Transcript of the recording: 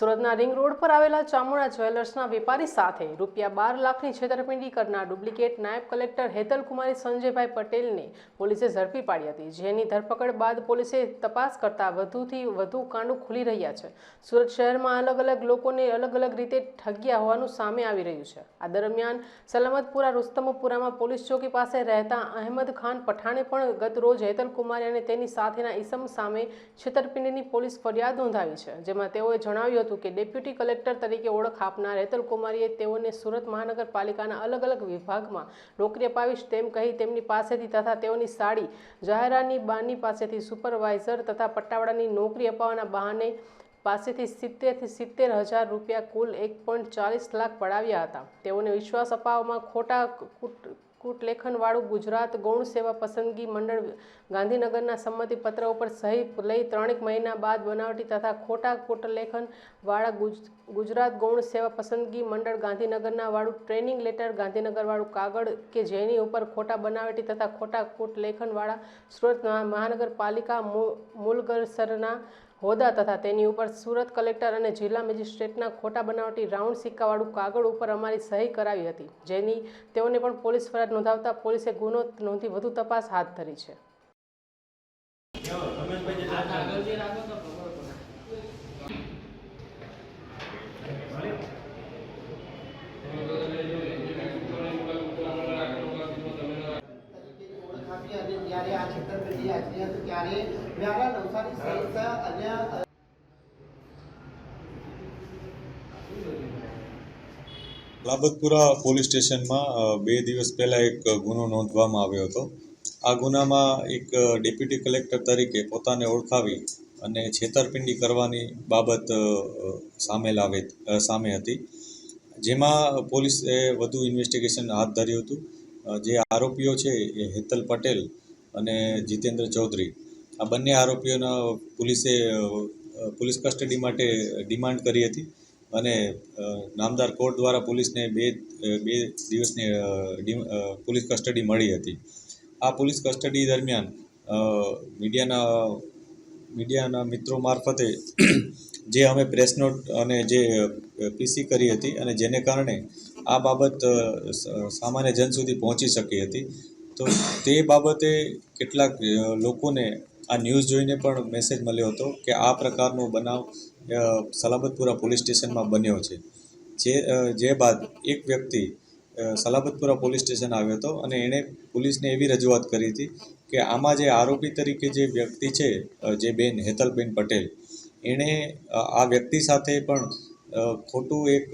સુરતના ring road પર આવેલા ચામુંડા જ્વેલર્સના વેપારી સાથે રૂપિયા બાર લાખની છેતરપિંડી કરનાર ડુપ્લિકેટ નાયબ કલેક્ટર હેતલકુમારી સંજયભાઈ પટેલને પોલીસે ઝડપી પાડી હતી. જેની ધરપકડ બાદ પોલીસે તપાસ કરતા વધુથી વધુ કાંડું ખુલી રહ્યા છે. સુરત શહેરમાં અલગ અલગ લોકોને અલગ અલગ રીતે ઠગ્યા હોવાનું સામે આવી રહ્યું છે. આ દરમિયાન સલામતપુરા રુસ્તમપુરામાં પોલીસ ચોકી પાસે રહેતા અહેમદ ખાન પઠાણે પણ ગત રોજ હેતલકુમારી અને તેની સાથેના ઈસમ સામે છેતરપિંડીની પોલીસ ફરિયાદ નોંધાવી છે, જેમાં તેઓએ જણાવ્યું હતું કે ડેપ્યુટી કલેક્ટર તરીકે ઓળખ આપનાર હેતલ કુમારીએ તેઓને સુરત મહાનગરપાલિકાના અલગ અલગ વિભાગમાં નોકરી અપાવીશ તેમ કહી તેમની પાસેથી તથા તેઓની સાડી જાહેરાની બાની પાસેથી સુપરવાઇઝર તથા પટ્ટાવાળાની નોકરી અપાવવાના બહાને પાસેથી સિત્તેરથી સિત્તેર હજાર રૂપિયા કુલ એક પોઈન્ટ ચાલીસ લાખ પડાવ્યા હતા. તેઓને વિશ્વાસ અપાવવામાં ખોટા કૂટલેખનવાળું ગુજરાત ગૌણ સેવા પસંદગી મંડળ ગાંધીનગરના સંમતિપત્ર ઉપર સહી લઈ ત્રણેક મહિના બાદ બનાવટી તથા ખોટા કૂટલેખનવાળા ગુજ- ગુજરાત ગૌણ સેવા પસંદગી મંડળ ગાંધીનગરના વાળું ટ્રેનિંગ લેટર ગાંધીનગરવાળું કાગળ કે જેની ઉપર ખોટા બનાવટી તથા ખોટા કૂટલેખનવાળા સુરત મહાનગરપાલિકા મુલગરસરના હોદ્દા તથા તેની ઉપર સુરત કલેક્ટર અને જિલ્લા મેજિસ્ટ્રેટના ખોટા બનાવટી રાઉન્ડ સિક્કાવાળું કાગળ ઉપર અમારી સહી કરાવી હતી, જેની તેઓને પણ પોલીસ ફરિયાદ નોંધાવતા પોલીસે ગુનો નોંધી વધુ તપાસ હાથ ધરી છે તરીકેની ઓળખ આપી અને જ્યારે આ છેતરપિંડી આચરી હતી. ત્યારે વ્યારા નવસારી સહિત અન્ય લાબતપુરા પોલીસ સ્ટેશનમાં બે દિવસ પહેલાં એક ગુનો નોંધવામાં આવ્યો હતો. આ ગુનામાં એક ડેપ્યુટી કલેક્ટર તરીકે પોતાને ઓળખાવી અને છેતરપિંડી કરવાની બાબત સામેલ આવે સામે હતી. જેમાં પોલીસે વધુ ઇન્વેસ્ટિગેશન હાથ ધર્યું હતું. જે આરોપીઓ છે એ હેતલ પટેલ અને જીતેન્દ્ર ચૌધરી. આ બંને આરોપીઓના પોલીસે પોલીસ કસ્ટડી માટે ડિમાન્ડ કરી હતી અને નામદાર કોર્ટ દ્વારા પોલીસને બે બે દિવસની પોલીસ કસ્ટડી મળી હતી. આ પોલીસ કસ્ટડી દરમિયાન મીડિયાના મીડિયાના મિત્રો મારફતે જે અમે પ્રેસ નોટ અને જે પીસી કરી હતી અને જેને કારણે આ બાબત સામાન્ય જન સુધી પહોંચી શકી હતી. તો તે બાબતે કેટલાક લોકોને આ ન્યૂઝ જોઈને પણ મેસેજ મળ્યો હતો કે આ પ્રકારનો બનાવ સલાબતપુરા પોલીસ સ્ટેશનમાં બન્યો છે. જે જે બાદ એક વ્યક્તિ સલાબતપુરા પોલીસ સ્ટેશન આવ્યો હતો અને એણે પોલીસને એવી રજૂઆત કરી હતી કે આમાં જે આરોપી તરીકે જે વ્યક્તિ છે જે બેન હેતલબેન પટેલ, એણે આ વ્યક્તિ સાથે પણ ખોટું એક